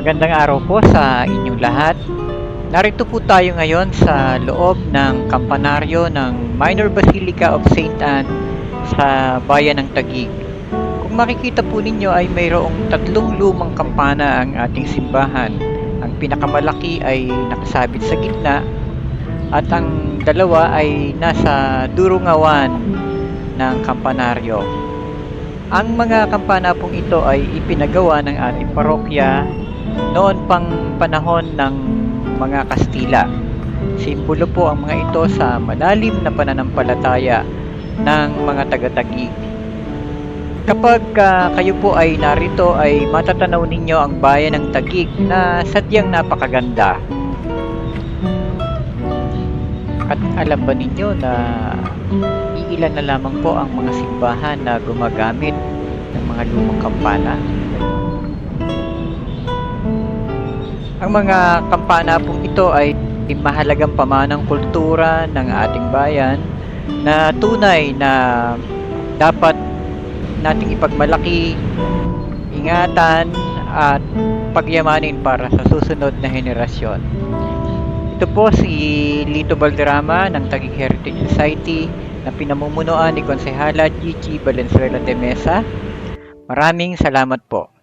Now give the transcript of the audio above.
Magandang araw po sa inyong lahat. Narito po tayo ngayon sa loob ng kampanaryo ng Minor Basilica of St. Anne sa bayan ng Taguig. Kung makikita po ninyo ay mayroong tatlong lumang kampana ang ating simbahan. Ang pinakamalaki ay nakasabit sa gitna at ang dalawa ay nasa durungawan ng kampanaryo. Ang mga kampana pong ito ay ipinagawa ng ating parokya noon pang panahon ng mga Kastila. Simbolo po ang mga ito sa malalim na pananampalataya ng mga taga-tagig. Kapag ah, kayo po ay narito ay matatanaw ninyo ang bayan ng Tagig na sadyang napakaganda. At alam ba ninyo na iilan na lamang po ang mga simbahan na gumagamit ng mga lumang kampana? Ang mga kampana pong ito ay mahalagang pamanang kultura ng ating bayan na tunay na dapat nating ipagmalaki, ingatan at pagyamanin para sa susunod na henerasyon. Ito po si Lito Valderrama ng Taguig Heritage Society na pinamumunuan ni Konsehala Gigi Valenzuela de Mesa. Maraming salamat po.